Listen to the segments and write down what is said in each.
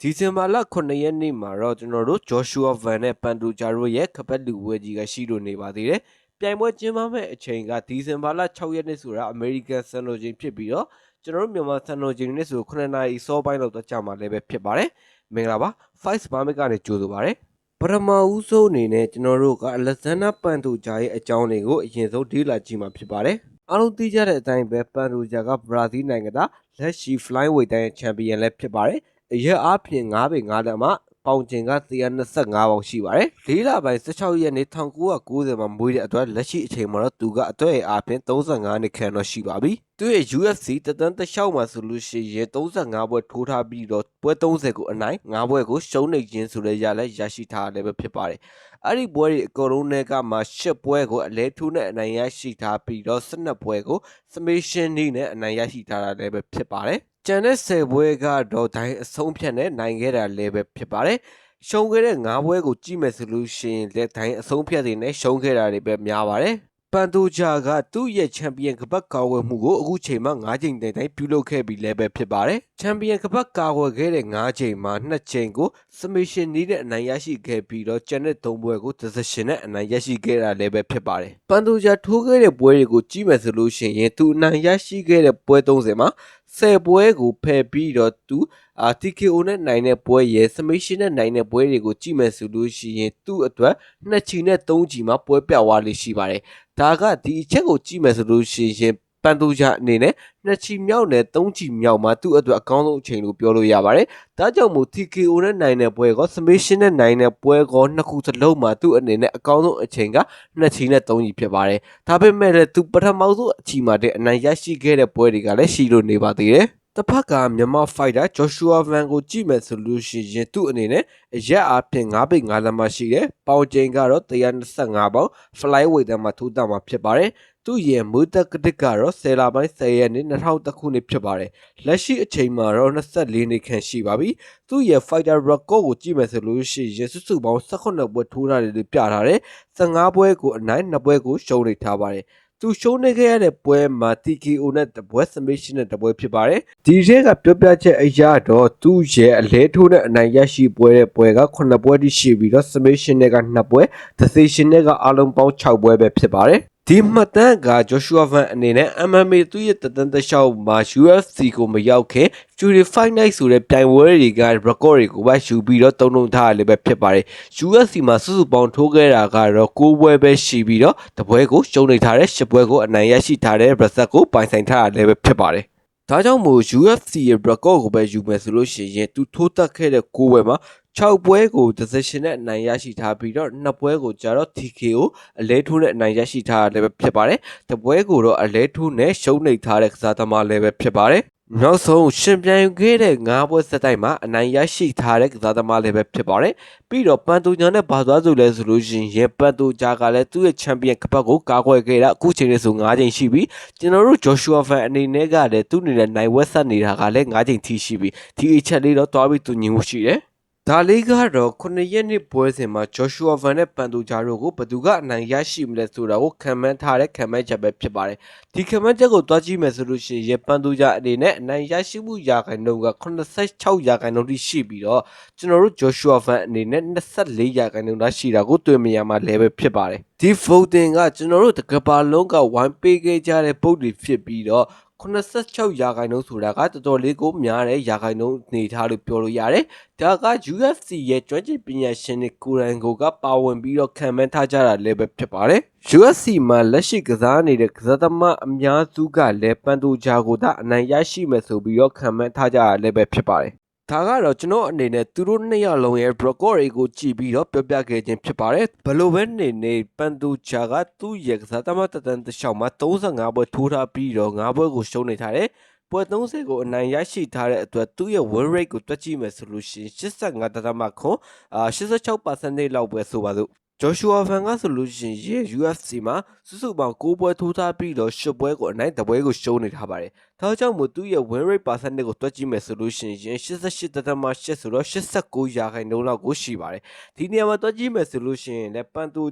ဒီဇင်ဘာလ9ရက်နေ့မှာတော့ကျွန်တော်တို့ Joshua Van နဲ့ Pantoja တို့ရဲ့ခပတ်လူဝဲကြီးကရှိလို့နေပါသေးတယ်။ပြိုင်ပွဲကျင်းပမဲ့အချိန်ကဒီဇင်ဘာလ6ရက်နေ့ဆိုတာ American စံတော်ချိန်ဖြစ်ပြီးတော့ကျွန်တော်တို့မြန်မာစံတော်ချိန်နေ့ဆို9နာရီစောပိုင်းလောက်တော့ကြာမှလည်းပဲဖြစ်ပါတယ်။မင်္ဂလာပါ။ Five Barmic ကနေကြိုဆိုပါရစေ။ပထမဦးဆုံးအနေနဲ့ကျွန်တော်တို့က Alexander Pantoja ရဲ့အကြောင်းတွေကိုအရင်ဆုံးဒီလာကြည့်မှာဖြစ်ပါတယ်။အားလုံးသိကြတဲ့အတိုင်းပဲ Pantoja ကဘရာဇီးနိုင်ငံသားလက်ရှိ Flyweight တိုင်းရဲ့ချန်ပီယံလည်းဖြစ်ပါတယ်။အ ရက်အားဖြင့်9ပေ9လက်မှပေါင်ကျင်က125ပေါင်ရှိပါတယ်။လေးလပိုင်း16ရက်နေ့1990မှာမွေးတဲ့အတွက်လက်ရှိအချိန်မှာတော့သူကအသက်အားဖြင့်35နှစ်ခန့်တော့ရှိပါပြီ။သူရဲ့ UFC တသန်းတစ်လျှောက်မှာဆိုလို့ရှိရင်35ပွဲထိုးထားပြီးတော့ပွဲ30ကိုအနိုင်9ပွဲကိုရှုံးနေခြင်းဆိုတဲ့ရလက်ရရှိထားတယ်ပဲဖြစ်ပါတယ်။အဲ့ဒီပွဲတွေအကုန်လုံးတွေကမှ10ပွဲကိုအလဲထိုးနဲ့အနိုင်ရရှိထားပြီးတော့12ပွဲကို submission နဲ့အနိုင်ရရှိထားတာလည်းပဲဖြစ်ပါတယ်။ ကျန်တဲ့10ပွဲကတော့ဒိုင်းအဆုံးဖြတ်နဲ့နိုင်ခဲ့တာလည်းပဲဖြစ်ပါတယ်။ရှုံးခဲ့တဲ့9ပွဲကိုကြည့်မယ်ဆိုလို့ရှိရင်လက်ဒိုင်းအဆုံးဖြတ်တွေနဲ့ရှုံးခဲ့တာတွေပဲများပါတယ်။ပန်တိုဂျာကသူ့ရဲ့ချန်ပီယံကပတ်ကာကွယ်မှုကိုအခုချိန်မှာ9ချိန်တိုင်တိုင်ပြုလုပ်ခဲ့ပြီးလည်းပဲဖြစ်ပါတယ်။ချန်ပီယံကပတ်ကာကွယ်ခဲ့တဲ့9ချိန်မှာ2ချိန်ကို submission နည်းနဲ့အနိုင်ရရှိခဲ့ပြီးတော့ကျန်တဲ့3ပွဲကို decision နဲ့အနိုင်ရရှိခဲ့တာလည်းပဲဖြစ်ပါတယ်။ပန်တိုဂျာထိုးခဲ့တဲ့ပွဲတွေကိုကြည့်မယ်ဆိုလို့ရှိရင်သူအနိုင်ရရှိခဲ့တဲ့ပွဲ30မှာ 10ပွဲကိုဖယ်ပြီးတော့သူအာ TKO နဲ့နိုင်တဲ့ပွဲရဲ့ submission နဲ့နိုင်တဲ့ပွဲတွေကိုကြည့်မယ်ဆိုလို့ရှိရင်သူ့အတွက်2ချီနဲ့3ချီမှာပွဲပြသွားလိမ့်ရှိပါတယ်။ဒါကဒီအချက်ကိုကြည့်မယ်ဆိုလို့ရှိရင် ပန်တူဂျာအနေနဲ့နှစ်ချီမြောက်နဲ့သုံးချီမြောက်မှာသူ့အတွက်အကောင်းဆုံးအချိန်လို့ပြောလို့ရပါတယ်။ဒါကြောင့်မို့ TKO နဲ့နိုင်တဲ့ပွဲကော submission နဲ့နိုင်တဲ့ပွဲကောနှစ်ခုစလုံးမှာသူ့အနေနဲ့အကောင်းဆုံးအချိန်ကနှစ်ချီနဲ့သုံးချီဖြစ်ပါတယ်။ဒါပေမဲ့လည်းသူပထမဆုံးအချီမှာတဲ့အနိုင်ရရှိခဲ့တဲ့ပွဲတွေကလည်းရှိလို့နေပါသေးတယ်။တစ်ဖက်ကမြန်မာဖိုက်တာဂျော်ရှူအာဗန်ကိုကြည့်မယ်ဆိုလို့ရှိရင်သူ့အနေနဲ့အရက်အားဖြင့်9ပိတ်9လက်မှရှိတယ်။ပေါင်ချိန်ကတော့125ပေါင် flyweight တန်းမှာထိုးတာမှာဖြစ်ပါတယ်။ သူ့ရဲ့မွေးသက်ကတစ်ကတော့10လပိုင်း10ရက်နေ့2000ခုနှစ်ဖြစ်ပါတယ်။လက်ရှိအချိန်မှာတော့24နှစ်ခန့်ရှိပါပြီ။သူ့ရဲ့ fighter record ကိုကြည့်မယ်ဆိုလို့ရှိရင်စုစုပေါင်း18ပွဲထိုးထားတယ်လို့ပြထားတယ်။15ပွဲကိုအနိုင်2ပွဲကိုရှုံးနေထားပါတယ်။သူရှုံးနေခဲ့ရတဲ့ပွဲမှာ TKO နဲ့တပွဲ submission နဲ့တပွဲဖြစ်ပါတယ်ဒီထဲကပြောပြချက်အရာတော့သူ့ရဲ့အလဲထိုးနဲ့အနိုင်ရရှိပွဲတဲ့ပွဲက9ပွဲတိရှိပြီးတော့ submission နဲ့က2ပွဲ decision နဲ့ကအလုံးပေါင်း6ပွဲပဲဖြစ်ပါတယ် ဒီမှတ်တမ်းက Joshua Van အနေနဲ့ MMA သူ့ရဲ့တသန်းတစ်လျှောက်မှာ UFC ကိုမရောက်ခင် Fury Fight Night ဆိုတဲ့ပြိုင်ပွဲတွေက record တွေကိုပဲယူပြီးတော့တုံ့လုံထားရလည်းပဲဖြစ်ပါတယ်။ UFC မှာစုစုပေါင်းထိုးခဲ့တာကတော့9ပွဲပဲရှိပြီးတော့တပွဲကိုရှုံးနေထားတဲ့10ပွဲကိုအနိုင်ရရှိထားတဲ့ Brazil ကိုပိုင်ဆိုင်ထားရလည်းပဲဖြစ်ပါတယ်။ဒါကြောင့်မို့ UFC ရဲ့ record ကိုပဲယူမယ်ဆိုလို့ရှိရင်သူထိုးတက်ခဲ့တဲ့9ပွဲမှာ 6ပွဲကို decision နဲ့အနိုင်ရရှိထားပြီးတော့2ပွဲကိုကျတော့ TKO အလဲထိုးနဲ့အနိုင်ရရှိထားတယ်ပဲဖြစ်ပါတယ်။တပွဲကိုတော့အလဲထိုးနဲ့ရှုံးနေထားတဲ့ကစားသမားလည်းပဲဖြစ်ပါတယ်။နောက်ဆုံးရှင်ပြိုင်ခဲ့တဲ့၅ပွဲစက်တိုက်မှာအနိုင်ရရှိထားတဲ့ကစားသမားလည်းပဲဖြစ်ပါတယ်။ပြီးတော့ပန်တူညာနဲ့ဘာသွားဆိုလဲဆိုလို့ရှိရင်ပန်တူဂျာကလည်းသူ့ရဲ့ချန်ပီယံကပတ်ကိုကာကွယ်ခဲ့တာအခုချိန်လေးဆို၅ချိန်ရှိပြီ။ကျွန်တော်တို့ Joshua Fan အနေနဲ့ကလည်းသူ့အနေနဲ့နိုင်ဝက်ဆက်နေတာကလည်း၅ချိန်ထိရှိပြီ။ဒီအချက်လေးတော့တွားပြီးသူညီမှုရှိတယ်။ ဒါလေးကတော့9ရက်နှစ်ပွဲစဉ်မှာ Joshua Van နဲ့ပန်တူဂျာတို့ကိုဘယ်သူကအနိုင်ရရှိမလဲဆိုတာကိုခံမှန်းထားတဲ့ခံမှန်းချက်ပဲဖြစ်ပါတယ်။ဒီခံမှန်းချက်ကိုတွားကြည့်မယ်ဆိုလို့ရှိရင်ပန်တူဂျာအနေနဲ့အနိုင်ရရှိမှုရာခိုင်နှုန်းက86ရာခိုင်နှုန်းထိရှိပြီးတော့ကျွန်တော်တို့ Joshua Van အနေနဲ့24ရာခိုင်နှုန်းသာရှိတာကိုတွေ့မြင်ရမှာလည်းပဲဖြစ်ပါတယ်။ဒီ voting ကကျွန်တော်တို့တကဘာလုံးကဝိုင်းပေးခဲ့ကြတဲ့ပုတ်တွေဖြစ်ပြီးတော့ 86ရာခိုင်နှုန်းဆိုတာကတော်တော်လေးကိုများတဲ့ရာခိုင်နှုန်းနေထားလို့ပြောလို့ရတယ်။ဒါက UFC ရဲ့ကျွမ်းကျင်ပညာရှင်တွေကိုရန်ကိုကပါဝင်ပြီးတော့ခံမှန်းထားကြတာလည်းပဲဖြစ်ပါတယ်။ UFC မှာလက်ရှိကစားနေတဲ့ကစားသမားအများစုကလည်းပန်တိုဂျာကိုသာအနိုင်ရရှိမယ်ဆိုပြီးတော့ခံမှန်းထားကြတာလည်းပဲဖြစ်ပါတယ် ဒါကတော့ကျွန်တော်အနေနဲ့သူတို့နှစ်ယောက်လုံးရဲ့ record တွေကိုကြည့်ပြီးတော့ပြောပြခဲ့ခြင်းဖြစ်ပါတယ်ဘလို့ပဲနေနေပန်တူချာကသူ့ရဲ့ကစားသမားတန်တရှောင်းမှာ35ပွဲထိုးထားပြီးတော့5ပွဲကိုရှုံးနေထားတယ်ပွဲ30ကိုအနိုင်ရရှိထားတဲ့အတွက်သူ့ရဲ့ win rate ကိုတွက်ကြည့်မယ်ဆိုလို့ရှိရင်85.9ခွန်အာ86%လောက်ပဲဆိုပါစို့ ဂျော်ရှူအာဖန်ကဆိုလို့ရှိရင် UFC မှာစုစုပေါင်း6ပွဲထိုးထားပြီးတော့10ပွဲကိုအနိုင်တပွဲကိုရှုံးနေထားပါတယ်။ဒါကြောင့်မို့သူ့ရဲ့ win rate percentage ကိုတွက်ကြည့်မယ်ဆိုလို့ရှိရင်88.8ဆိုတော့89ရာခိုင်နှုန်းလောက်ကိုရှိပါတယ်။ဒီနေရာမှာတွက်ကြည့်မယ်ဆိုလို့ရှိရင်လည်းပန်တို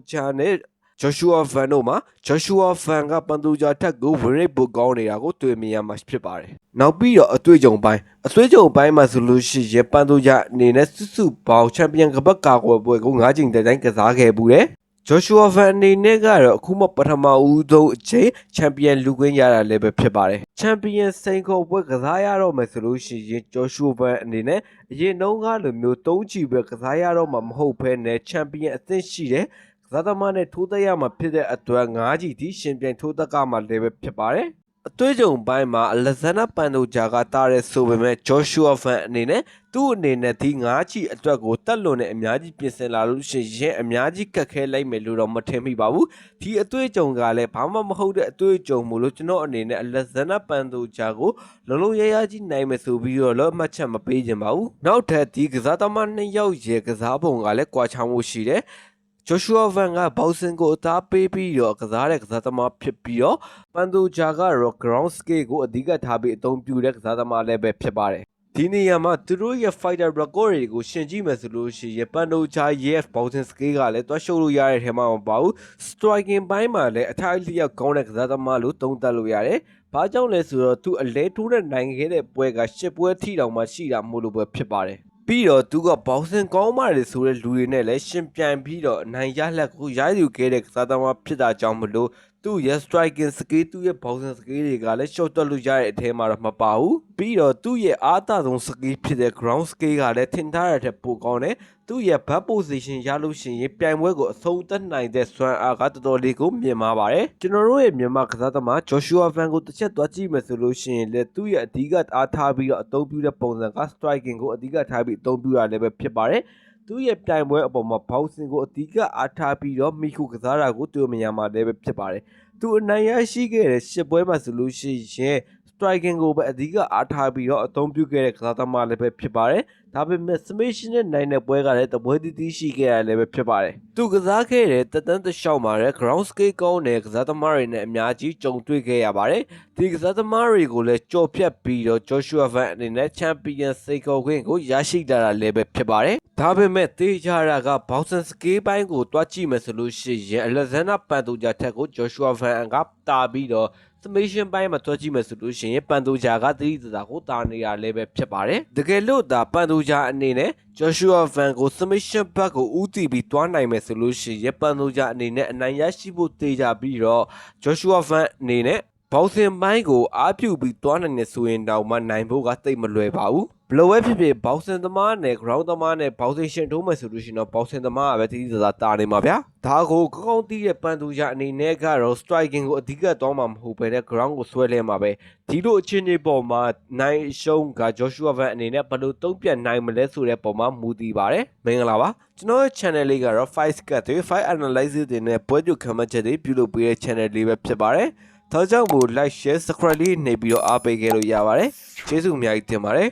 ဂျာနဲ့ Joshua Van တို့မှာ Joshua Van ကပန်သူဂျာထက်ကိုဝင်ရိတ်ပိုကောင်းနေတာကိုတွေ့မြင်ရမှာဖြစ်ပါတယ်။နောက်ပြီးတော့အတွေ့အကြုံပိုင်းအတွေ့အကြုံပိုင်းမှာဆိုလို့ရှိရင်ပန်သူဂျာအနေနဲ့စုစုပေါင်းချန်ပီယံကပတ်ကာကွယ်ပွဲကို၅ချိန်တိုင်တိုင်ကစားခဲ့ဘူးတယ်။ Joshua Van အနေနဲ့ကတော့အခုမှပထမဦးဆုံးအချိန်ချန်ပီယံလူခွင့်ရတာလည်းပဲဖြစ်ပါတယ်။ချန်ပီယံစိန်ခေါ်ပွဲကစားရတော့မယ်ဆိုလို့ရှိရင် Joshua Van အနေနဲ့အရင်တုန်းကလိုမျိုး၃ချီပဲကစားရတော့မှမဟုတ်ဘဲနဲ့ချန်ပီယံအသင့်ရှိတဲ့ ကစားသမားနဲ့ထိုးသက်ရမှာဖြစ်တဲ့အတွက်၅ကြီးထိရှင်ပြိုင်ထိုးသက်ကမှလည်းပဲဖြစ်ပါတယ်။အသွေးကြုံပိုင်းမှာအလက်ဇန်နာပန်တိုဂျာကတားရဲဆိုပေမဲ့ဂျော့ရှူအာဖန်အနေနဲ့သူ့အနေနဲ့ဒီ၅ချီအတွက်ကိုတက်လွန်နဲ့အများကြီးပြင်ဆင်လာလို့ရှိရင်အများကြီးကတ်ခဲလိုက်မယ်လို့တော့မထင်မိပါဘူး။ဒီအသွေးကြုံကလည်းဘာမှမဟုတ်တဲ့အသွေးကြုံမို့လို့ကျွန်တော်အနေနဲ့အလက်ဇန်နာပန်တိုဂျာကိုလုံးလုံးရရကြီးနိုင်မယ်ဆိုပြီးတော့လည်းအမှတ်ချက်မပေးခြင်းပါဘူး။နောက်ထပ်ဒီကစားသမားနှစ်ယောက်ရဲ့ကစားပုံကလည်းကွာခြားမှုရှိတယ်။ Joshua Van ကဘောက်ဆင်ကိုအသားပေးပြီးတော့ကစားတဲ့ကစားသမားဖြစ်ပြီးတော့ပန်တိုဂျာကတော့ ground scale ကိုအဓိကထားပြီးအသုံးပြုတဲ့ကစားသမားလည်းပဲဖြစ်ပါတယ်ဒီနေရာမှာသူတို့ရဲ့ fighter record တွေကိုရှင်းကြည့်မယ်ဆိုလို့ရှိရင်ပန်တိုဂျာရဲ့ boxing scale ကလည်းတွားရှုပ်လို့ရတဲ့ထဲမှာမပါဘူး striking ဘိုင်းမှာလည်းအထိုက်လျောက်ကောင်းတဲ့ကစားသမားလို့သုံးသပ်လို့ရတယ်။ဘာကြောင့်လဲဆိုတော့သူအလဲထိုးတဲ့နိုင်ခဲ့တဲ့ပွဲကရှစ်ပွဲထိတောင်မှရှိတာမို့လို့ပဲဖြစ်ပါတယ်။ ပြီးတော့သူကဘောက်ဆင်ကောင်းမာတယ်ဆိုတဲ့လူတွေနဲ့လည်းရှင်ပြိုင်ပြီးတော့အနိုင်ရလက်ကိုရယူခဲ့တဲ့ကစားသမားဖြစ်တာကြောင့်မလို့ သူ့ရဲ့ striking skill သူ့ရဲ့ boxing skill တွေကလည်း short တက်လို့ရတဲ့အထဲမှာတော့မပါဘူးပြီးတော့သူ့ရဲ့အားသာဆုံး skill ဖြစ်တဲ့ ground skill ကလည်းထင်ထားရတဲ့ပိုကောင်းတယ်သူ့ရဲ့ back position ရလို့ရှိရင်ပြိုင်ပွဲကိုအဆုံးသတ်နိုင်တဲ့စွမ်းအားကတော်တော်လေးကိုမြင်မာပါတယ်ကျွန်တော်တို့ရဲ့မြန်မာကစားသမား Joshua Van ကိုတစ်ချက်သွားကြည့်မယ်ဆိုလို့ရှိရင်လည်းသူ့ရဲ့အဓိကအားထားပြီးတော့အသုံးပြုတဲ့ပုံစံက striking ကိုအဓိကထားပြီးအသုံးပြုတာလည်းပဲဖြစ်ပါတယ် သူ့ရဲ့ပြိုင်ပွဲအပေါ်မှာဘောက်ဆင်ကိုအဓိကအားထားပြီးတော့မိခုကစားတာကိုတွေ့မြင်ရမှာလည်းပဲဖြစ်ပါတယ်။သူအနိုင်ရရှိခဲ့တဲ့ရှစ်ပွဲမှာဆိုလို့ရှိရင် striking ကိုပဲအဓိကအားထားပြီးတော့အသုံးပြုခဲ့တဲ့ကစားသမားလည်းပဲဖြစ်ပါတယ်။ဒါပေမဲ့ submission နဲ့နိုင်တဲ့ပွဲကလည်းတပွဲတီးတီးရှိခဲ့ရလည်းပဲဖြစ်ပါတယ်။သူကစားခဲ့တဲ့တသန်းတစ်လျှောက်မှာလည်း ground scale ကောင်းတဲ့ကစားသမားတွေနဲ့အများကြီးကြုံတွေ့ခဲ့ရပါတယ်။ဒီကစားသမားတွေကိုလည်းကြော်ဖြတ်ပြီးတော့ Joshua Van အနေနဲ့ champion စိတ်ကောခွင့်ကိုရရှိလာတာလည်းပဲဖြစ်ပါတယ်။ ဒါပေမဲ့တေးကြတာက boxing scale ပိုင်းကိုတွားကြည့်မယ်ဆိုလို့ရှိရင် Alexander Pantoja ထက်ကို Joshua Van ကတာပြီးတော့ submission ပိုင်းမှာတွက်ကြည့်မယ်ဆိုလို့ရှိရင်ပန်တိုဂျာကသတိတသာကိုတာနေရလဲပဲဖြစ်ပါတယ်တကယ်လို့ဒါပန်တိုဂျာအနေနဲ့ Joshua Van ကို submission back ကိုဦးတည်ပြီးတွားနိုင်မယ်ဆိုလို့ရှိရင်ပန်တိုဂျာအနေနဲ့အနိုင်ရရှိဖို့တေးကြပြီးတော့ Joshua Van အနေနဲ့ ဘောက်ဆင်ပိုင်းကိုအားပြုပြီးတွားနိုင်နေဆိုရင်တောင်မှနိုင်ဖို့ကတိတ်မလွယ်ပါဘူးဘလိုပဲဖြစ်ဖြစ်ဘောက်ဆင်သမားနဲ့ ground သမားနဲ့ဘောက်ဆင်ရှင်ထိုးမယ်ဆိုလို့ရှိရင်တော့ဘောက်ဆင်သမားကပဲတိတိကျကျတာနေမှာဗျာဒါကိုကောင်းကောင်းသိတဲ့ပန်သူရအနေနဲ့ကတော့ striking ကိုအဓိကသွားမှာမဟုတ်ဘဲနဲ့ ground ကိုဆွဲလဲမှာပဲဒီလိုအခြေအနေပေါ်မှာနိုင်ရှုံးက Joshua Van အနေနဲ့ဘယ်လိုတုံ့ပြန်နိုင်မလဲဆိုတဲ့ပုံမှာမူတည်ပါတယ်မင်္ဂလာပါကျွန်တော်ရဲ့ channel လေးကတော့5 scat တွေ5 analysis တွေနဲ့ပွဲကြိုခံမှတ်ချက်တွေပြုလုပ်ပေးတဲ့ channel လေးပဲဖြစ်ပါတယ် ဒါကြောင့်မို့ like share subscribe လေးနေပြီးတော့အားပေးခဲ့လို့ရပါတယ်ကျေးဇူးအများကြီးတင်ပါတယ်